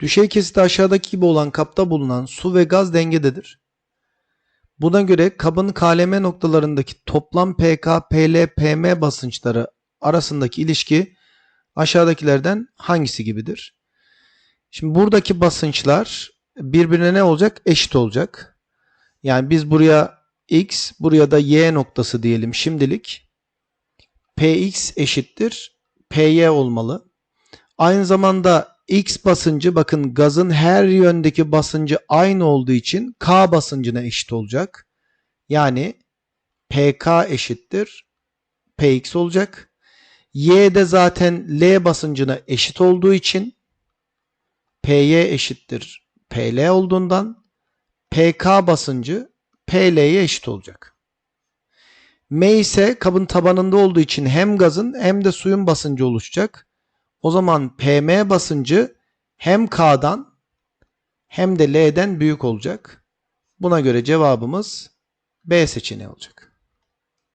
Düşey kesiti aşağıdaki gibi olan kapta bulunan su ve gaz dengededir. Buna göre kabın KLM noktalarındaki toplam PK, PL, PM basınçları arasındaki ilişki aşağıdakilerden hangisi gibidir? Şimdi buradaki basınçlar birbirine ne olacak? Eşit olacak. Yani biz buraya X, buraya da Y noktası diyelim şimdilik. Px eşittir Py olmalı. Aynı zamanda X basıncı bakın gazın her yöndeki basıncı aynı olduğu için K basıncına eşit olacak. Yani PK eşittir Px olacak. Y de zaten L basıncına eşit olduğu için Py eşittir PL olduğundan PK basıncı PL'ye eşit olacak. M ise kabın tabanında olduğu için hem gazın hem de suyun basıncı oluşacak. O zaman PM basıncı hem K'dan hem de L'den büyük olacak. Buna göre cevabımız B seçeneği olacak.